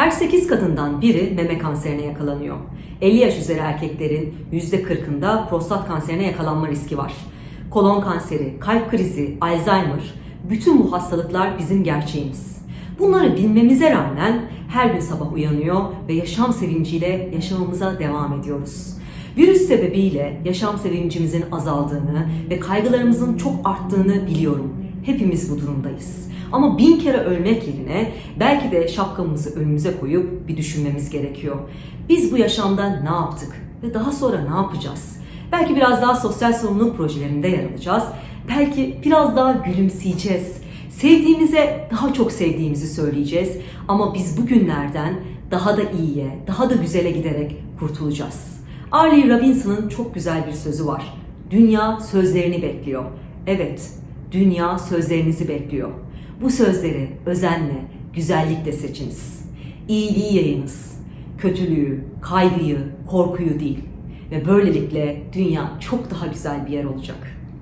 Her 8 kadından biri meme kanserine yakalanıyor. 50 yaş üzeri erkeklerin %40'ında prostat kanserine yakalanma riski var. Kolon kanseri, kalp krizi, Alzheimer, bütün bu hastalıklar bizim gerçeğimiz. Bunları bilmemize rağmen her gün sabah uyanıyor ve yaşam sevinciyle yaşamamıza devam ediyoruz. Virüs sebebiyle yaşam sevincimizin azaldığını ve kaygılarımızın çok arttığını biliyorum. Hepimiz bu durumdayız. Ama bin kere ölmek yerine belki de şapkamızı önümüze koyup bir düşünmemiz gerekiyor. Biz bu yaşamda ne yaptık ve daha sonra ne yapacağız? Belki biraz daha sosyal sorumluluk projelerinde yer alacağız. Belki biraz daha gülümseyeceğiz. Sevdiğimize daha çok sevdiğimizi söyleyeceğiz. Ama biz bugünlerden daha da iyiye, daha da güzele giderek kurtulacağız. Arlie Robinson'ın çok güzel bir sözü var. Dünya sözlerini bekliyor. Evet, dünya sözlerinizi bekliyor. Bu sözleri özenle, güzellikle seçiniz. İyiliği yayınız. Kötülüğü, kaygıyı, korkuyu değil. Ve böylelikle dünya çok daha güzel bir yer olacak.